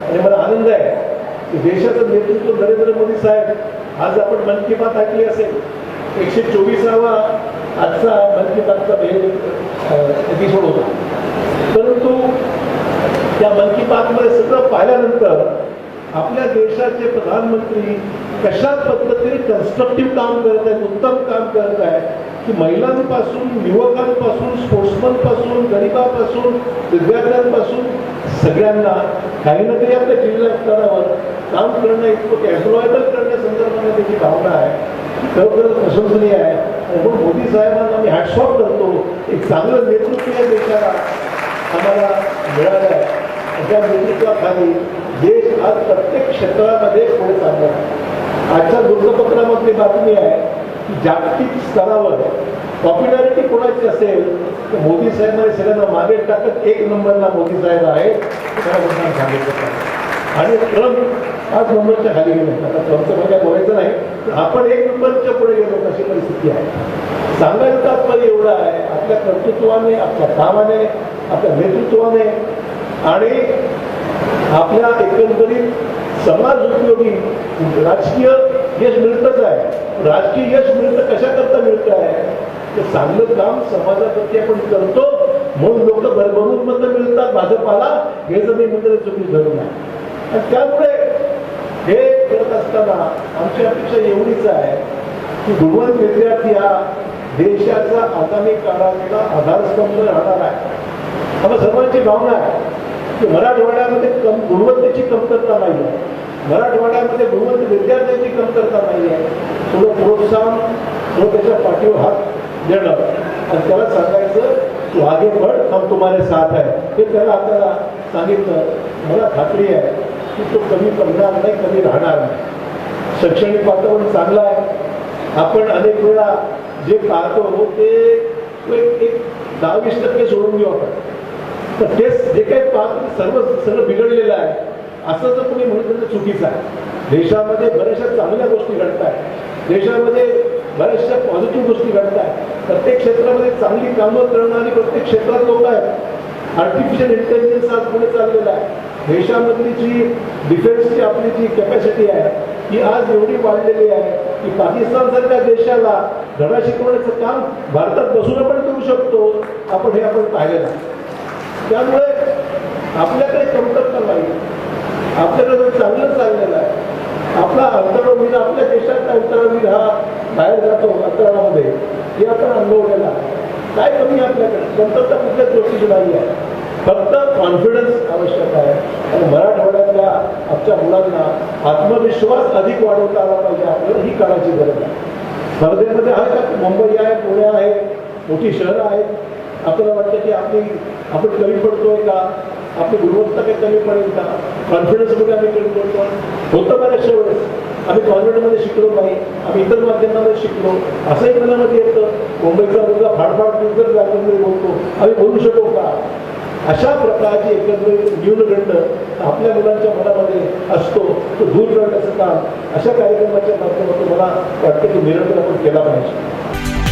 आणि मला आनंद आहे की देशाचं नेतृत्व नरेंद्र मोदी साहेब आज आपण मन की बात ऐकली असेल. एकशे चोवीसावा आजचा मन की बातचा एपिसोड होता. परंतु त्या मन की बातमध्ये सगळं पाहिल्यानंतर आपल्या देशाचे प्रधानमंत्री कशा पद्धतीने कन्स्ट्रक्टिव्ह काम करत आहेत उत्तम की महिलांपासून युवकांपासून स्पोर्ट्समनपासून गरीबापासून विद्यार्थ्यांपासून सगळ्यांना काही ना काही आपल्या जिल्हा स्तरावर काम करणं इतकं एम्प्लॉयबल करण्यासंदर्भाने त्याची भावना आहे. खरोखर प्रशंसनीय आहे. म्हणून मोदी साहेबांना आम्ही हॅटसॉप करतो. एक चांगलं नेतृत्व या देशाला आम्हाला मिळालं आहे. त्या नेतृत्वाखाली देश आज प्रत्येक क्षेत्रामध्ये पुढे चालला आहे. आजच्या वृत्तपत्रामधली बातमी आहे. जागतिक स्तरावर पॉप्युलॅरिटी कोणाची असेल? तर मोदी साहेबांनी सगळ्यांना मागे टाकत एक नंबरला मोदी साहेब आहे त्याला सांगितलं आणि ट्रम्प पाच नंबरच्या खाली गेले. आता ट्रम्पचं म्हणजे बोलायचं नाही. तर आपण एक नंबरच्या पुढे गेलो अशी परिस्थिती आहे. सांगायचं तात्पर्य एवढं आहे आपल्या कर्तृत्वाने आपल्या कामाने आपल्या नेतृत्वाने आणि आपल्या एकंदरीत समाज उपयोगी राजकीय यश मिळतच आहे. राजकीय यश मिळतं कशाकरता मिळतं आहे? तर चांगलं काम समाजाप्रती आपण करतो म्हणून लोक भरभरून मत मिळतात भाजपाला. हे जर मी म्हणतो चुकी धरून आहे आणि त्यामुळे हे करत असताना आमची अपेक्षा एवढीच आहे की गुणवंत विद्यार्थी हा देशाचा आगामी काळातला आधारस्तंभ राहणार आहे. आता सर्वांची भावना आहे की मराठवाड्यामध्ये कम गुणवत्तेची कमतरता नाही आहे मराठवाड्यामध्ये गुणवंत विद्यार्थ्यांची कमतरता नाही आहे थोडं प्रोत्साहन थोडं हात देणं आणि त्याला सांगायचं तू आगे बढ़ हम तुम्हारे साथ आहे हे त्याला आपल्याला सांगितलं. मला खात्री आहे की तो कमी पडणार नाही कमी राहणार नाही. शैक्षणिक वातावरण चांगलं आहे. आपण अनेक वेळा जे पाहतो ते एक एक दहा वीस टक्के सोडून घेऊ आपण. तर तेच जे काही पाहतो सर्व सर्व बिघडलेलं आहे. असं जर कोणी म्हणत तर चुकीचं आहे. देशामध्ये बऱ्याचशा चांगल्या गोष्टी घडत आहेत देशामध्ये बऱ्याचशा पॉझिटिव्ह गोष्टी घडत आहेत प्रत्येक क्षेत्रामध्ये चांगली कामं करणारी प्रत्येक क्षेत्रात लोक आहेत. आर्टिफिशियल इंटेलिजन्स आज पुढे चाललेला आहे. देशामधली जी डिफेन्सची आपली जी कॅपॅसिटी आहे ही आज एवढी वाढलेली आहे की पाकिस्तानसारख्या देशाला धडा शिकवण्याचं काम भारतात बसून आपण करू शकतो. आपण हे आपण पाहिलेलं आहे. त्यामुळे आपल्याकडे कमतरता नाही आपल्याकडे चांगलं चाललं हा आपला अंतरावीर आपल्या देशाचा अंतरावीर हा बाहेर जातो अंतराळामध्ये हे आपण अनुभवलेला काय कमी आहे आपल्याकडे? कमतरता कुठल्याच गोष्टीची नाही आहे? फक्त कॉन्फिडन्स आवश्यक आहे. आणि मराठवाड्यातल्या आमच्या मुलांना आत्मविश्वास अधिक वाढवता आला पाहिजे आपल्याला ही काळाची गरज आहे. स्पर्धेमध्ये आहे का? मुंबई आहे पुणे आहे मोठी शहरं आहेत. आपल्याला वाटतं की आपली आपण कमी पडतोय का? आपली गुणवत्ता काही कमी पडेल का? कॉन्फिडन्समध्ये आम्ही कमी पडतो होतं बऱ्याचशा वेळेस. आम्ही कॉन्व्हेंटमध्ये शिकलो नाही. आम्ही इतर माध्यमामध्ये शिकलो. असंही मनामध्ये येतं मुंबईचा मुलगा फाडफाड इतर व्याकरणमध्ये बोलतो. आम्ही बोलू शकतो का? अशा प्रकारची एकंदरीत न्यूनगंड आपल्या मुलांच्या मनामध्ये असतो. तो दूर करण्याचं काम अशा कार्यक्रमाच्या माध्यमातून मला वाटतं की निरंतर आपण केला पाहिजे.